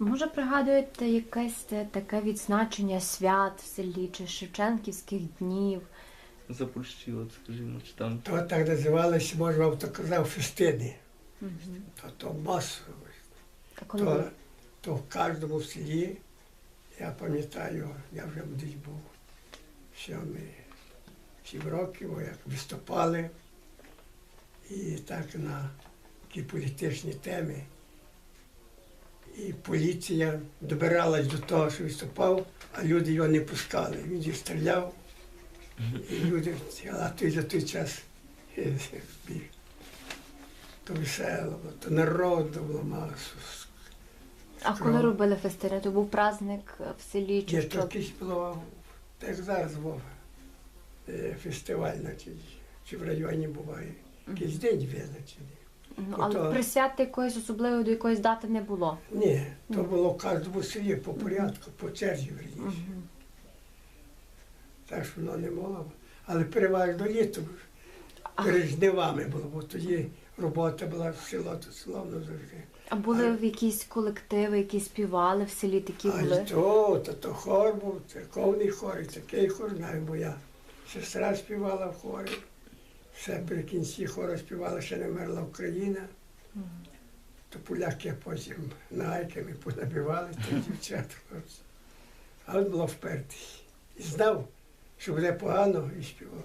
Може, пригадуєте якесь таке відзначення свят в селі чи Шевченківських днів? За Польщі, от скажімо, чи там. То так називалося, може, вам то казав, фестини. Угу. То, то масово. А коли То, ви- то в кожному селі, я пам'ятаю, я вже десь був сьомий, сім років, як виступали. І так на такі політичні теми. І поліція добиралась до того, що виступав, а люди його не пускали. Він їх стріляв, і люди, а той за той час е, біг. То весело, то народу було масу. а коли робили фестини? То був праздник в селі чи що? то якийсь було, так зараз Вова, е, фестиваль, чи в районі буває. Якийсь день визначений. Ну, але присвяти якоїсь особливої до якоїсь дати не було. Ні, то було в кожному селі по порядку, по черзі верніше. Так що воно не було. Але переважно літом, перед жнивами було, бо тоді робота була в село, то словно завжди. а були в якісь колективи, які співали в селі, такі А були? й то, то, то хор був, церковний хор, і такий хор, знаю, бо я сестра співала в хорі. Все при кінці хора співала, ще не мерла Україна. То поляки потім нагайками понабивали тих дівчат. А він був впертий. І знав, що буде погано, і співав.